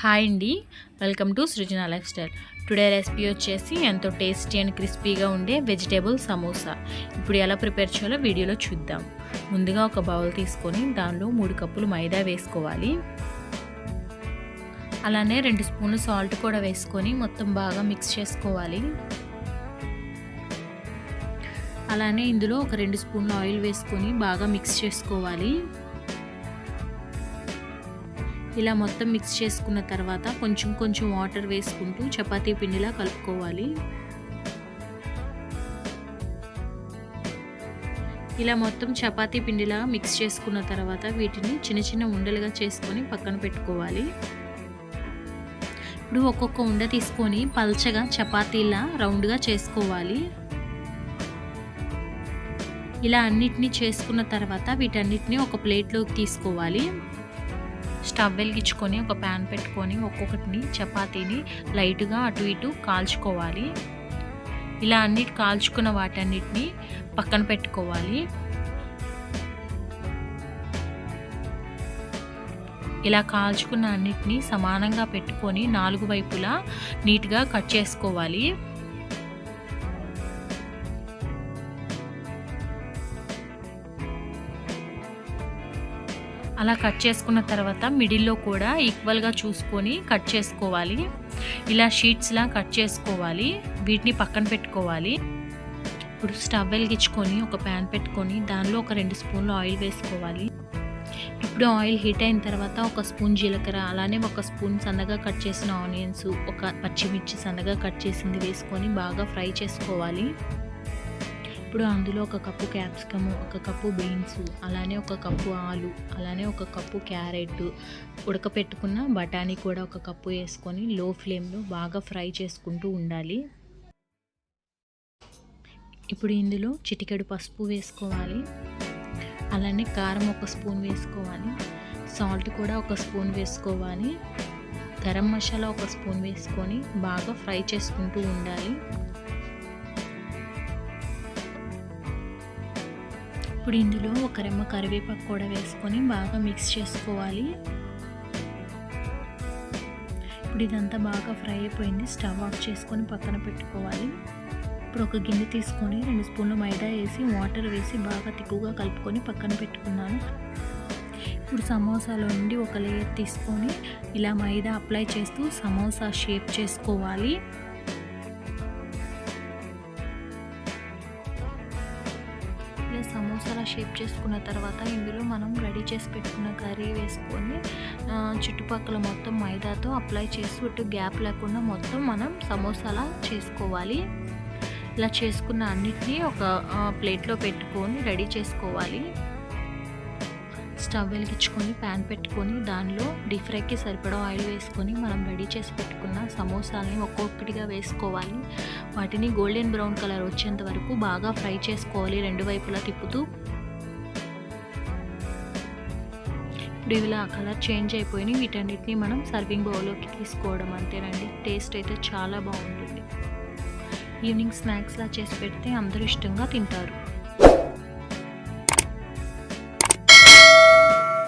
Hi అండి. Welcome to Srujana lifestyle today recipe వచ్చేసి ఎంతో టేస్టీ అండ్ క్రిస్పీగా ఉండే వెజిటేబుల్ సమోసా ఇప్పుడు ఎలా ప్రిపేర్ చేయాలో వీడియోలో చూద్దాం. ముందుగా ఒక బౌల్ తీసుకొని దానిలో మూడు కప్పులు మైదా వేసుకోవాలి. అలానే రెండు స్పూన్లు సాల్ట్ కూడా వేసుకొని మొత్తం బాగా మిక్స్ చేసుకోవాలి. అలానే ఇందులో ఒక రెండు స్పూన్లు ఆయిల్ వేసుకొని బాగా మిక్స్ చేసుకోవాలి. ఇలా మొత్తం మిక్స్ చేసుకున్న తర్వాత కొంచెం కొంచెం వాటర్ వేసుకుంటూ చపాతీ పిండిలా కలుపుకోవాలి. ఇలా మొత్తం చపాతీ పిండిలా మిక్స్ చేసుకున్న తర్వాత వీటిని చిన్న చిన్న ఉండలుగా చేసుకొని పక్కన పెట్టుకోవాలి. ఇప్పుడు ఒక్కొక్క ఉండ తీసుకొని పల్చగా చపాతీలా రౌండ్గా చేసుకోవాలి. ఇలా అన్నిటినీ చేసుకున్న తర్వాత వీటన్నిటిని ఒక ప్లేట్లోకి తీసుకోవాలి. స్టవ్ వెలిగించుకొని ఒక ప్యాన్ పెట్టుకొని ఒక్కొక్కటిని చపాతీని లైట్గా అటు ఇటు కాల్చుకోవాలి. ఇలా అన్నిటి కాల్చుకున్న వాటన్నిటిని పక్కన పెట్టుకోవాలి. ఇలా కాల్చుకున్న అన్నిటిని సమానంగా పెట్టుకొని నాలుగు వైపులా నీట్గా కట్ చేసుకోవాలి. అలా కట్ చేసుకున్న తర్వాత మిడిల్లో కూడా ఈక్వల్గా చూసుకొని కట్ చేసుకోవాలి. ఇలా షీట్స్లా కట్ చేసుకోవాలి. వీటిని పక్కన పెట్టుకోవాలి. ఇప్పుడు స్టవ్ వెలిగించుకొని ఒక ప్యాన్ పెట్టుకొని దానిలో ఒక రెండు స్పూన్లు ఆయిల్ వేసుకోవాలి. ఇప్పుడు ఆయిల్ హీట్ అయిన తర్వాత ఒక స్పూన్ జీలకర్ర అలానే ఒక స్పూన్ సన్నగా కట్ చేసిన ఆనియన్స్ ఒక పచ్చిమిర్చి సన్నగా కట్ చేసింది వేసుకొని బాగా ఫ్రై చేసుకోవాలి. ఇప్పుడు అందులో ఒక కప్పు క్యాప్సికము ఒక కప్పు బీన్స్ అలానే ఒక కప్పు ఆలు అలానే ఒక కప్పు క్యారెట్ ఉడకపెట్టుకున్న బఠానీ కూడా ఒక కప్పు వేసుకొని లో ఫ్లేమ్లో బాగా ఫ్రై చేసుకుంటూ ఉండాలి. ఇప్పుడు ఇందులో చిటికెడు పసుపు వేసుకోవాలి. అలానే కారం ఒక స్పూన్ వేసుకోవాలి. సాల్ట్ కూడా ఒక స్పూన్ వేసుకోవాలి. గరం మసాలా ఒక స్పూన్ వేసుకొని బాగా ఫ్రై చేసుకుంటూ ఉండాలి. ఇప్పుడు ఇందులో ఒక రెమ్మ కరివేపాకు కూడా వేసుకొని బాగా మిక్స్ చేసుకోవాలి. ఇప్పుడు ఇదంతా బాగా ఫ్రై అయిపోయింది. స్టవ్ ఆఫ్ చేసుకొని పక్కన పెట్టుకోవాలి. ఇప్పుడు ఒక గిన్నె తీసుకొని రెండు స్పూన్లు మైదా వేసి వాటర్ వేసి బాగా తిక్కుగా కలుపుకొని పక్కన పెట్టుకున్నాను. ఇప్పుడు సమోసాలో నుండి ఒక లేయర్ తీసుకొని ఇలా మైదా అప్లై చేస్తూ సమోసా షేప్ చేసుకోవాలి. సమోసాలా షేప్ చేసుకున్న తర్వాత ఇందులో మనం రెడీ చేసి పెట్టుకున్న కర్రీ వేసుకొని చుట్టుపక్కల మొత్తం మైదాతో అప్లై చేసి ఇటు గ్యాప్ లేకుండా మొత్తం మనం సమోసాలా చేసుకోవాలి. ఇలా చేసుకున్న అన్నిటినీ ఒక ప్లేట్లో పెట్టుకొని రెడీ చేసుకోవాలి. స్టవ్ వెలిగించుకొని ప్యాన్ పెట్టుకొని దానిలో డీప్ ఫ్రైకి సరిపడా ఆయిల్ వేసుకొని మనం రెడీ చేసి పెట్టుకున్న సమోసాలని ఒక్కొక్కటిగా వేసుకోవాలి. వాటిని గోల్డెన్ బ్రౌన్ కలర్ వచ్చేంత వరకు బాగా ఫ్రై చేసుకోవాలి రెండు వైపులా తిప్పుతూ. ఇప్పుడు ఇలా కలర్ చేంజ్ అయిపోయి వీటన్నిటిని మనం సర్వింగ్ బౌల్లోకి తీసుకోవడం అంతేనండి. టేస్ట్ అయితే చాలా బాగుంటుంది. ఈవినింగ్ స్నాక్స్లా చేసి పెడితే అందరూ ఇష్టంగా తింటారు.